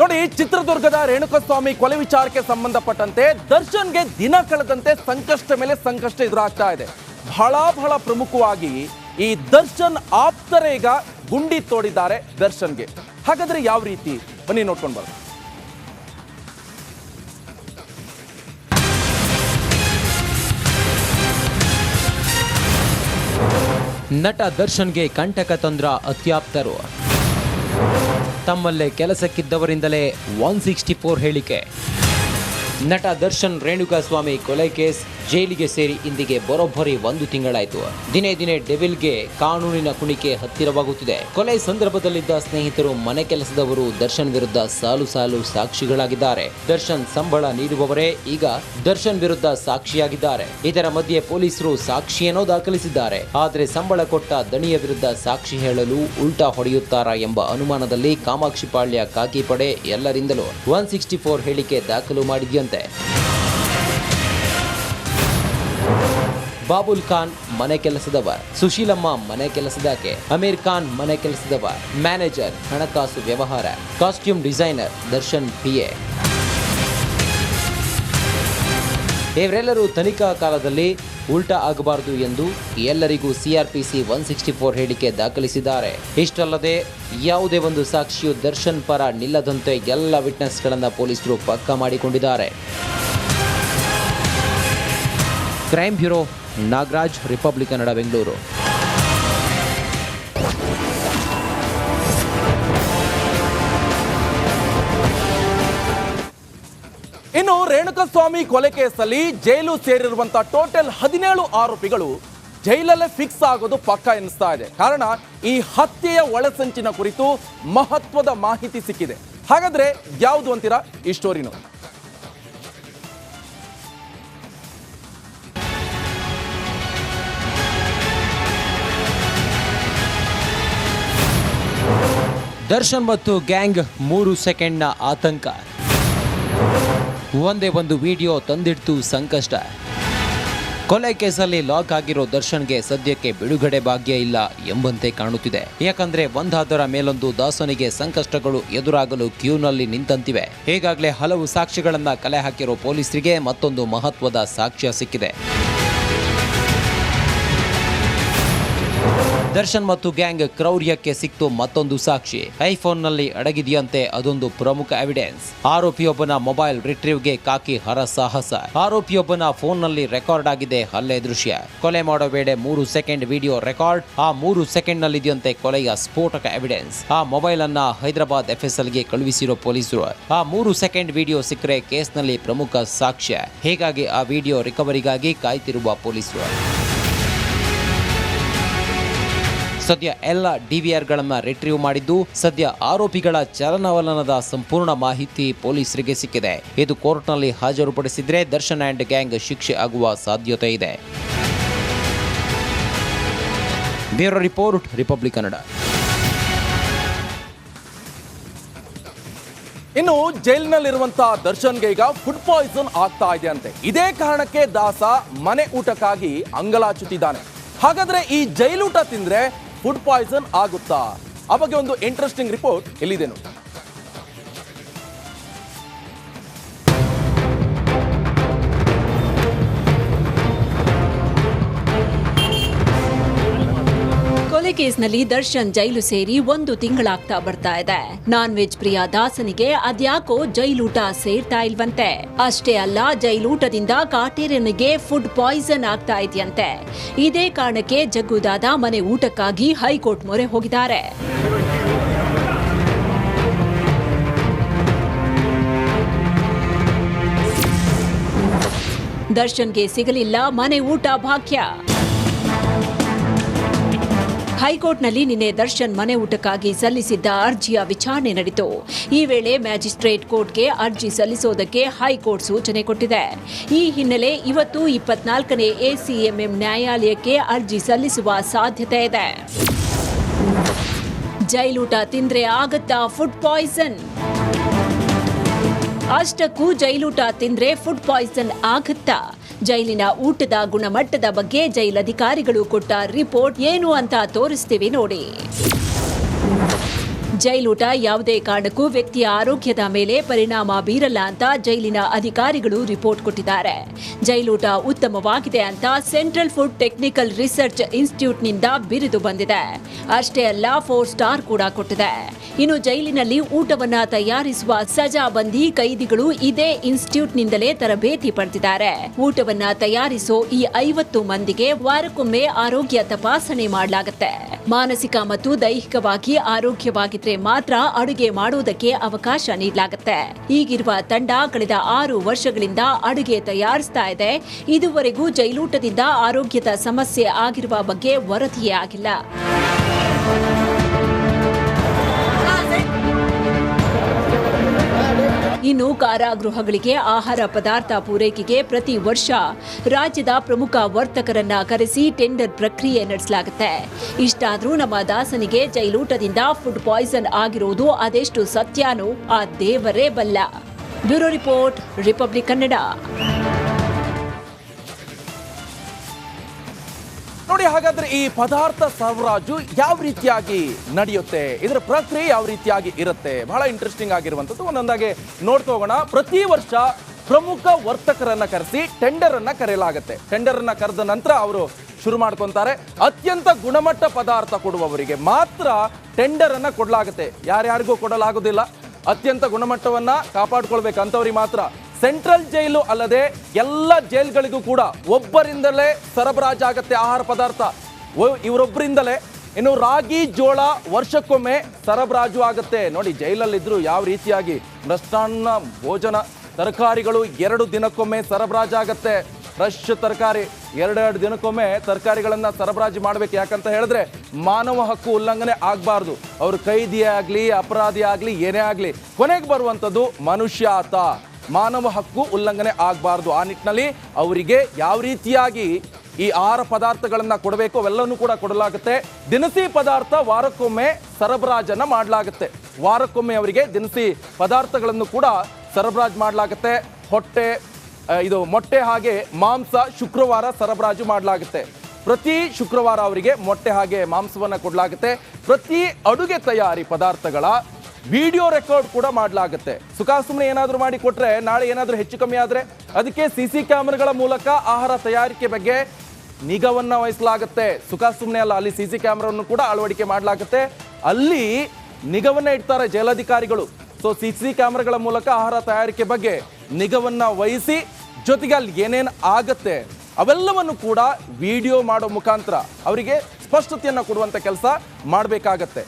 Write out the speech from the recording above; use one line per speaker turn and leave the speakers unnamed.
ನೋಡಿ, ಚಿತ್ರದುರ್ಗದ ರೇಣುಕಸ್ವಾಮಿ ಕೊಲೆ ವಿಚಾರಕ್ಕೆ ಸಂಬಂಧಪಟ್ಟಂತೆ ದರ್ಶನ್ಗೆ ದಿನ ಕಳೆದಂತೆ ಸಂಕಷ್ಟ ಮೇಲೆ ಸಂಕಷ್ಟ ಎದುರಾಗ್ತಾ ಇದೆ. ಬಹಳ ಬಹಳ ಪ್ರಮುಖವಾಗಿ ಈ ದರ್ಶನ್ ಆಪ್ತರೇ ಈಗ ಗುಂಡಿ ತೋಡಿದ್ದಾರೆ ದರ್ಶನ್ಗೆ. ಹಾಗಾದ್ರೆ ಯಾವ ರೀತಿ? ಬನ್ನಿ ನೋಡ್ಕೊಂಡು ಬರ
ನಟ ದರ್ಶನ್ಗೆ ಕಂಟಕ ತಂದ್ರ ಅತ್ಯಾಪ್ತರು. ತಮ್ಮಲ್ಲೇ ಕೆಲಸಕ್ಕಿದ್ದವರಿಂದಲೇ ಒನ್ ಸಿಕ್ಸ್ಟಿ ಫೋರ್ ಹೇಳಿಕೆ. ನಟ ದರ್ಶನ್ ರೇಣುಕಾಸ್ವಾಮಿ ಕೊಲೆ ಕೇಸ್ ಜೈಲಿಗೆ ಸೇರಿ ಇಂದಿಗೆ ಬರೋಬ್ಬರಿ ಒಂದು ತಿಂಗಳಾಯಿತು. ದಿನೇ ದಿನೇ ಡೆವಿಲ್ಗೆ ಕಾನೂನಿನ ಕುಣಿಕೆ ಹತ್ತಿರವಾಗುತ್ತಿದೆ. ಕೊಲೆ ಸಂದರ್ಭದಲ್ಲಿದ್ದ ಸ್ನೇಹಿತರು ಮನೆ ಕೆಲಸದವರು ದರ್ಶನ್ ವಿರುದ್ಧ ಸಾಲು ಸಾಲು ಸಾಕ್ಷಿಗಳಾಗಿದ್ದಾರೆ. ದರ್ಶನ್ ಸಂಬಳ ನೀಡುವವರೇ ಈಗ ದರ್ಶನ್ ವಿರುದ್ಧ ಸಾಕ್ಷಿಯಾಗಿದ್ದಾರೆ. ಇದರ ಮಧ್ಯೆ ಪೊಲೀಸರು ಸಾಕ್ಷಿಯನ್ನೂ ದಾಖಲಿಸಿದ್ದಾರೆ. ಆದರೆ ಸಂಬಳ ಕೊಟ್ಟ ದಣಿಯ ವಿರುದ್ಧ ಸಾಕ್ಷಿ ಹೇಳಲು ಉಲ್ಟಾ ಹೊಡೆಯುತ್ತಾರಾ ಎಂಬ ಅನುಮಾನದಲ್ಲಿ ಕಾಮಾಕ್ಷಿಪಾಳ್ಯ ಕಾಕಿ ಪಡೆ ಎಲ್ಲರಿಂದಲೂ ಒನ್ ಸಿಕ್ಸ್ಟಿ ಫೋರ್ ಹೇಳಿಕೆ ದಾಖಲು ಮಾಡಿದ್ಯಂತೆ. ಬಾಬುಲ್ ಖಾನ್ ಮನೆ ಕೆಲಸದವ ಸುಶೀಲಮ್ಮ ಮನೆ ಕೆಲಸದಾಕೆ, ಅಮೀರ್ ಖಾನ್ ಮನೆ ಕೆಲಸದವ ಮ್ಯಾನೇಜರ್, ಹಣಕಾಸು ವ್ಯವಹಾರ, ಕಾಸ್ಟ್ಯೂಮ್ ಡಿಸೈನರ್, ದರ್ಶನ್ ಪಿಎ ಇವರೆಲ್ಲರೂ ತನಿಖಾ ಕಾಲದಲ್ಲಿ ಉಲ್ಟಾ ಆಗಬಾರದು ಎಂದು ಎಲ್ಲರಿಗೂ ಸಿಆರ್ಪಿಸಿ ಒನ್ ಸಿಕ್ಸ್ಟಿ ಫೋರ್ ಹೇಳಿಕೆ ದಾಖಲಿಸಿದ್ದಾರೆ. ಇಷ್ಟಲ್ಲದೆ ಯಾವುದೇ ಒಂದು ಸಾಕ್ಷಿಯು ದರ್ಶನ್ ಪರ ನಿಲ್ಲದಂತೆ ಎಲ್ಲ ವಿಟ್ನೆಸ್ಗಳನ್ನು ಪೊಲೀಸರು ಪಕ್ಕಾ ಮಾಡಿಕೊಂಡಿದ್ದಾರೆ. Crime bureau Nagaraj republic Kannada Bengaluru
ಇನ್ನು ರೇಣುಕಸ್ವಾಮಿ ಕೊಲೆ ಕೇಸಲ್ಲಿ ಜೈಲು ಸೇರಿರುವಂತ ಟೋಟಲ್ ಹದಿನೇಳು ಆರೋಪಿಗಳು ಜೈಲಲ್ಲೇ ಫಿಕ್ಸ್ ಆಗೋದು ಪಕ್ಕ ಎನಿಸ್ತಾ ಇದೆ. ಕಾರಣ, ಈ ಹತ್ಯೆಯ ಒಳಸಂಚಿನ ಕುರಿತು ಮಹತ್ವದ ಮಾಹಿತಿ ಸಿಕ್ಕಿದೆ. ಹಾಗಾದ್ರೆ ಯಾವುದು ಅಂತೀರಾ? ಈ ಸ್ಟೋರಿ
ದರ್ಶನ್ ಮತ್ತು ಗ್ಯಾಂಗ್ ಮೂರು ಸೆಕೆಂಡ್ನ ಆತಂಕ. ಒಂದೇ ಒಂದು ವಿಡಿಯೋ ತಂದಿಡ್ತು ಸಂಕಷ್ಟ. ಕೊಲೆ ಕೇಸಲ್ಲಿ ಲಾಕ್ ಆಗಿರೋ ದರ್ಶನ್ಗೆ ಸದ್ಯಕ್ಕೆ ಬಿಡುಗಡೆ ಭಾಗ್ಯ ಇಲ್ಲ ಎಂಬಂತೆ ಕಾಣುತ್ತಿದೆ. ಯಾಕಂದ್ರೆ ಒಂದಾದರ ಮೇಲೊಂದು ದಾಸನಿಗೆ ಸಂಕಷ್ಟಗಳು ಎದುರಾಗಲು ಕ್ಯೂನಲ್ಲಿ ನಿಂತಂತಿವೆ. ಈಗಾಗಲೇ ಹಲವು ಸಾಕ್ಷಿಗಳನ್ನ ಕಲೆ ಹಾಕಿರೋ ಪೊಲೀಸರಿಗೆ ಮತ್ತೊಂದು ಮಹತ್ವದ ಸಾಕ್ಷ್ಯ ಸಿಕ್ಕಿದೆ. ದರ್ಶನ್ ಮತ್ತು ಗ್ಯಾಂಗ್ ಕ್ರೌರ್ಯಕ್ಕೆ ಸಿಕ್ತು ಮತ್ತೊಂದು ಸಾಕ್ಷಿ. ಐಫೋನ್ನಲ್ಲಿ ಅಡಗಿದೆಯಂತೆ ಅದೊಂದು ಪ್ರಮುಖ ಎವಿಡೆನ್ಸ್ ಆರೋಪಿಯೊಬ್ಬನ ಮೊಬೈಲ್ ರಿಟ್ರೀವ್ಗೆ ಕಾಕಿ ಹರಸಾಹಸ ಆರೋಪಿಯೊಬ್ಬನ ಫೋನ್ನಲ್ಲಿ ರೆಕಾರ್ಡ್ ಆಗಿದೆ ಹಲ್ಲೆ ದೃಶ್ಯ. ಕೊಲೆ ಮಾಡೋ ವೇಳೆ ಮೂರು ಸೆಕೆಂಡ್ ವಿಡಿಯೋ ರೆಕಾರ್ಡ್, ಆ ಮೂರು ಸೆಕೆಂಡ್ ನಲ್ಲಿದೆಯಂತೆ ಕೊಲೆಯ ಸ್ಫೋಟಕ ಎವಿಡೆನ್ಸ್ ಆ ಮೊಬೈಲ್ ಅನ್ನ ಹೈದರಾಬಾದ್ ಎಫ್ಎಸ್ಎಲ್ಗೆ ಕಳುಹಿಸಿರೋ ಪೊಲೀಸರು. ಆ ಮೂರು ಸೆಕೆಂಡ್ ವಿಡಿಯೋ ಸಿಕ್ಕರೆ ಕೇಸ್ನಲ್ಲಿ ಪ್ರಮುಖ ಸಾಕ್ಷ್ಯ. ಹೀಗಾಗಿ ಆ ವಿಡಿಯೋ ರಿಕವರಿಗಾಗಿ ಕಾಯ್ತಿರುವ ಪೊಲೀಸರು. ಸದ್ಯ ಎಲ್ಲ ಡಿವಿಆರ್ಗಳನ್ನು ರಿಟ್ರೀವ್ ಮಾಡಿದ್ದು, ಸದ್ಯ ಆರೋಪಿಗಳ ಚಲನವಲನದ ಸಂಪೂರ್ಣ ಮಾಹಿತಿ ಪೊಲೀಸರಿಗೆ ಸಿಕ್ಕಿದೆ. ಇದು ಕೋರ್ಟ್ನಲ್ಲಿ ಹಾಜರುಪಡಿಸಿದ್ರೆ ದರ್ಶನ್ ಆ್ಯಂಡ್ ಗ್ಯಾಂಗ್ ಶಿಕ್ಷೆ ಆಗುವ ಸಾಧ್ಯತೆ ಇದೆ. Bureau report, republic Kannada.
ಇನ್ನು ಜೈಲಿನಲ್ಲಿರುವಂತಹ ದರ್ಶನ್ಗೆ ಈಗ ಫುಡ್ ಪಾಯ್ಸನ್ ಆಗ್ತಾ ಇದೆ ಅಂತೆ ಇದೇ ಕಾರಣಕ್ಕೆ ದಾಸ ಮನೆ ಊಟಕ್ಕಾಗಿ ಅಂಗಲಾಚುತ್ತಿದ್ದಾನೆ. ಹಾಗಾದ್ರೆ ಈ ಜೈಲೂಟ ತಿಂದ್ರೆ ಫುಡ್ ಪಾಯ್ಸನ್ ಆಗುತ್ತಾ? ಆ ಬಗ್ಗೆ ಒಂದು ಇಂಟ್ರೆಸ್ಟಿಂಗ್ ರಿಪೋರ್ಟ್ ಎಲ್ಲಿದೆ ನೋಡಿ
ಕೇಸ್ನಲ್ಲಿ ದರ್ಶನ್ ಜೈಲು ಸೇರಿ ಒಂದು ತಿಂಗಳಾಗ್ತಾ ಬರ್ತಾ ಇದೆ. ನಾನ್ ವೆಜ್ ಪ್ರಿಯ ದಾಸನಿಗೆ ಅದ್ಯಾಕೋ ಜೈಲೂಟ ಸೇರ್ತಾ ಇಲ್ವಂತೆ. ಅಷ್ಟೇ ಅಲ್ಲ ಜೈಲೂಟದಿಂದ ಕಾಟೇರನಿಗೆ ಫುಡ್ ಪಾಯ್ಸನ್ ಆಗ್ತಾ ಇದೆಯಂತೆ. ಇದೇ ಕಾರಣಕ್ಕೆ ಜಗ್ಗುದಾದ ಮನೆ ಊಟಕ್ಕಾಗಿ ಹೈಕೋರ್ಟ್ ಮೊರೆ ಹೋಗಿದ್ದಾರೆ. ದರ್ಶನ್ಗೆ ಸಿಗಲಿಲ್ಲ ಮನೆ ಊಟ ಭಾಗ್ಯ. ಹೈಕೋರ್ಟ್ನಲ್ಲಿ ನಿನ್ನೆ ದರ್ಶನ್ ಮನೆ ಊಟಕ್ಕಾಗಿ ಸಲ್ಲಿಸಿದ್ದ ಅರ್ಜಿಯ ವಿಚಾರಣೆ ನಡೆಯಿತು ಈ ವೇಳೆ ಮ್ಯಾಜಿಸ್ಟ್ರೇಟ್ ಕೋರ್ಟ್ಗೆ ಅರ್ಜಿ ಸಲ್ಲಿಸೋದಕ್ಕೆ ಹೈಕೋರ್ಟ್ ಸೂಚನೆ ಕೊಟ್ಟಿದೆ. ಈ ಹಿನ್ನೆಲೆ ಇವತ್ತು ಇಪ್ಪತ್ನಾಲ್ಕನೇ ಎಸಿಎಂಎಂ ನ್ಯಾಯಾಲಯಕ್ಕೆ ಅರ್ಜಿ ಸಲ್ಲಿಸುವ ಸಾಧ್ಯತೆ ಇದೆ. ಜೈಲೂಟ ತಿಂದ್ರೆ ಆಗತ್ತಾ ಫುಡ್ ಪಾಯ್ಸನ್? ಅಷ್ಟಕ್ಕೂ ಜೈಲೂಟ ತಿಂದ್ರೆ ಫುಡ್ ಪಾಯ್ಸನ್ ಆಗತ್ತಾ? ಜೈಲಿನ ಊಟದ ಗುಣಮಟ್ಟದ ಬಗ್ಗೆ ಜೈಲಧಿಕಾರಿಗಳು ಕೊಟ್ಟ ರಿಪೋರ್ಟ್ ಏನು ಅಂತ ತೋರಿಸ್ತೀವಿ ನೋಡಿ. ಜೈಲೂಟ ಯಾವುದೇ ಕಾರಣಕ್ಕೂ ವ್ಯಕ್ತಿಯ ಆರೋಗ್ಯದ ಮೇಲೆ ಪರಿಣಾಮ ಬೀರಲ್ಲ ಅಂತ ಜೈಲಿನ ಅಧಿಕಾರಿಗಳು ರಿಪೋರ್ಟ್ ಕೊಟ್ಟಿದ್ದಾರೆ. ಜೈಲೂಟ ಉತ್ತಮವಾಗಿದೆ ಅಂತ ಸೆಂಟ್ರಲ್ ಫುಡ್ ಟೆಕ್ನಿಕಲ್ ರಿಸರ್ಚ್ ಇನ್ಸ್ಟಿಟ್ಯೂಟ್ನಿಂದ ಬಿರಿದು ಬಂದಿದೆ. ಅಷ್ಟೇ ಅಲ್ಲ, ಫೋರ್ ಸ್ಟಾರ್ ಕೂಡ ಕೊಟ್ಟಿದೆ. ಇನ್ನು ಜೈಲಿನಲ್ಲಿ ಊಟವನ್ನ ತಯಾರಿಸುವ ಸಜಾಬಂದಿ ಕೈದಿಗಳು ಇದೇ ಇನ್ಸ್ಟಿಟ್ಯೂಟ್ನಿಂದಲೇ ತರಬೇತಿ ಪಡೆದಿದ್ದಾರೆ. ಊಟವನ್ನ ತಯಾರಿಸೋ ಈ ಐವತ್ತು ಮಂದಿಗೆ ವಾರಕ್ಕೊಮ್ಮೆ ಆರೋಗ್ಯ ತಪಾಸಣೆ ಮಾಡಲಾಗುತ್ತೆ. ಮಾನಸಿಕ ಮತ್ತು ದೈಹಿಕವಾಗಿ ಆರೋಗ್ಯವಾಗಿದ್ರೆ ಮಾತ್ರ ಅಡುಗೆ ಮಾಡುವುದಕ್ಕೆ ಅವಕಾಶ ನೀಡಲಾಗುತ್ತೆ. ಈಗಿರುವ ತಂಡ ಕಳೆದ ಆರು ವರ್ಷಗಳಿಂದ ಅಡುಗೆ ತಯಾರಿಸ್ತಾ ಇದೆ. ಇದುವರೆಗೂ ಜೈಲೂಟದಿಂದ ಆರೋಗ್ಯದ ಸಮಸ್ಯೆ ಆಗಿರುವ ಬಗ್ಗೆ ವರದಿಯೇ ಆಗಿಲ್ಲ. ಇನ್ನು ಕಾರಾಗೃಹಗಳಿಗೆ ಆಹಾರ ಪದಾರ್ಥ ಪೂರೈಕೆಗೆ ಪ್ರತಿ ವರ್ಷ ರಾಜ್ಯದ ಪ್ರಮುಖ ವರ್ತಕರನ್ನ ಕರೆಸಿ ಟೆಂಡರ್ ಪ್ರಕ್ರಿಯೆ ನಡೆಸಲಾಗುತ್ತೆ. ಇಷ್ಟಾದರೂ ನಮ್ಮ ದಾಸನಿಗೆ ಜೈಲೂಟದಿಂದ ಫುಡ್ ಪಾಯ್ಸನ್ ಆಗಿರುವುದು ಅದೆಷ್ಟು ಸತ್ಯಾನೋ ಆ ದೇವರೇ ಬಲ್ಲ. Bureau report, republic Kannada.
ಹಾಗಾದ್ರೆ ಈ ಪದಾರ್ಥ ಸರಬರಾಜು ಯಾವ ರೀತಿಯಾಗಿ ನಡೆಯುತ್ತೆ? ಇದರ ಪ್ರಕ್ರಿಯೆ ಯಾವ ರೀತಿಯಾಗಿ ಇರುತ್ತೆ? ಬಹಳ ಇಂಟ್ರೆಸ್ಟಿಂಗ್ ಆಗಿರುವಂಥದ್ದು. ಒಂದೊಂದಾಗಿ ನೋಡ್ತಾ ಹೋಗೋಣ. ಪ್ರತಿ ವರ್ಷ ಪ್ರಮುಖ ವರ್ತಕರನ್ನ ಕರೆಸಿ ಟೆಂಡರ್ ಅನ್ನ ಕರೆಯಲಾಗುತ್ತೆ. ಟೆಂಡರ್ ಅನ್ನ ಕರೆದ ನಂತರ ಅವರು ಶುರು ಮಾಡ್ಕೊಂತಾರೆ. ಅತ್ಯಂತ ಗುಣಮಟ್ಟ ಪದಾರ್ಥ ಕೊಡುವವರಿಗೆ ಮಾತ್ರ ಟೆಂಡರ್ ಅನ್ನ ಕೊಡಲಾಗುತ್ತೆ. ಯಾರ್ಯಾರಿಗೂ ಕೊಡಲಾಗೋದಿಲ್ಲ. ಅತ್ಯಂತ ಗುಣಮಟ್ಟವನ್ನ ಕಾಪಾಡ್ಕೊಳ್ಬೇಕಂತವ್ರಿಗೆ ಮಾತ್ರ ಸೆಂಟ್ರಲ್ ಜೈಲು ಅಲ್ಲದೆ ಎಲ್ಲ ಜೈಲ್ಗಳಿಗೂ ಕೂಡ ಒಬ್ಬರಿಂದಲೇ ಸರಬರಾಜಾಗತ್ತೆ ಆಹಾರ ಪದಾರ್ಥ. ಇವರೊಬ್ಬರಿಂದಲೇ ಇನ್ನು ರಾಗಿ, ಜೋಳ ವರ್ಷಕ್ಕೊಮ್ಮೆ ಸರಬರಾಜು ಆಗುತ್ತೆ. ನೋಡಿ ಜೈಲಲ್ಲಿದ್ದರೂ ಯಾವ ರೀತಿಯಾಗಿ ಮೃಷ್ಟಾನ್ನ ಭೋಜನ ತರಕಾರಿಗಳು ಎರಡು ದಿನಕ್ಕೊಮ್ಮೆ ಸರಬರಾಜಾಗತ್ತೆ ಫ್ರೆಶ್ ತರಕಾರಿ ಎರಡೆರಡು ದಿನಕ್ಕೊಮ್ಮೆ ತರಕಾರಿಗಳನ್ನು ಸರಬರಾಜು ಮಾಡಬೇಕು. ಯಾಕಂತ ಹೇಳಿದ್ರೆ ಮಾನವ ಹಕ್ಕು ಉಲ್ಲಂಘನೆ ಆಗಬಾರ್ದು. ಅವರು ಕೈದಿಯೇ ಆಗಲಿ, ಅಪರಾಧಿ ಆಗಲಿ, ಏನೇ ಆಗಲಿ, ಕೊನೆಗೆ ಬರುವಂಥದ್ದು ಮನುಷ್ಯಾತ ಮಾನವ ಹಕ್ಕು ಉಲ್ಲಂಘನೆ ಆಗಬಾರ್ದು. ಆ ನಿಟ್ಟಿನಲ್ಲಿ ಅವರಿಗೆ ಯಾವ ರೀತಿಯಾಗಿ ಈ ಆಹಾರ ಪದಾರ್ಥಗಳನ್ನು ಕೊಡಬೇಕು ಅವೆಲ್ಲವನ್ನು ಕೂಡ ಕೊಡಲಾಗುತ್ತೆ. ದಿನಸಿ ಪದಾರ್ಥ ವಾರಕ್ಕೊಮ್ಮೆ ಸರಬರಾಜನ್ನು ಮಾಡಲಾಗುತ್ತೆ. ವಾರಕ್ಕೊಮ್ಮೆ ಅವರಿಗೆ ದಿನಸಿ ಪದಾರ್ಥಗಳನ್ನು ಕೂಡ ಸರಬರಾಜು ಮಾಡಲಾಗುತ್ತೆ. ಹೊಟ್ಟೆ ಇದು ಮೊಟ್ಟೆ ಹಾಗೆ ಮಾಂಸ ಶುಕ್ರವಾರ ಸರಬರಾಜು ಮಾಡಲಾಗುತ್ತೆ. ಪ್ರತಿ ಶುಕ್ರವಾರ ಅವರಿಗೆ ಮೊಟ್ಟೆ ಹಾಗೆ ಮಾಂಸವನ್ನು ಕೊಡಲಾಗುತ್ತೆ. ಪ್ರತಿ ಅಡುಗೆ ತಯಾರಿ ಪದಾರ್ಥಗಳ ವಿಡಿಯೋ ರೆಕಾರ್ಡ್ ಕೂಡ ಮಾಡಲಾಗುತ್ತೆ. ಸುಖಾಸುಮ್ನೆ ಏನಾದರೂ ಮಾಡಿ ಕೊಟ್ಟರೆ ನಾಳೆ ಏನಾದರೂ ಹೆಚ್ಚು ಕಮ್ಮಿ ಆದರೆ ಅದಕ್ಕೆ ಸಿ ಸಿ ಕ್ಯಾಮ್ರಾಗಳ ಮೂಲಕ ಆಹಾರ ತಯಾರಿಕೆ ಬಗ್ಗೆ ನಿಗಾವನ್ನು ವಹಿಸಲಾಗುತ್ತೆ. ಸುಖ ಸುಮ್ಮನೆ ಅಲ್ಲ, ಅಲ್ಲಿ ಸಿ ಸಿ ಕ್ಯಾಮ್ರಾವನ್ನು ಕೂಡ ಅಳವಡಿಕೆ ಮಾಡಲಾಗುತ್ತೆ. ಅಲ್ಲಿ ನಿಗವನ್ನ ಇಡ್ತಾರೆ ಜೈಲಾಧಿಕಾರಿಗಳು. ಸೊ ಸಿ ಸಿ ಕ್ಯಾಮ್ರಾಗಳ ಮೂಲಕ ಆಹಾರ ತಯಾರಿಕೆ ಬಗ್ಗೆ ನಿಗವನ್ನ ವಹಿಸಿ ಜೊತೆಗೆ ಅಲ್ಲಿ ಏನೇನು ಆಗುತ್ತೆ ಅವೆಲ್ಲವನ್ನು ಕೂಡ ವಿಡಿಯೋ ಮಾಡೋ ಮುಖಾಂತರ ಅವರಿಗೆ ಸ್ಪಷ್ಟತೆಯನ್ನು ಕೊಡುವಂಥ ಕೆಲಸ ಮಾಡಬೇಕಾಗತ್ತೆ.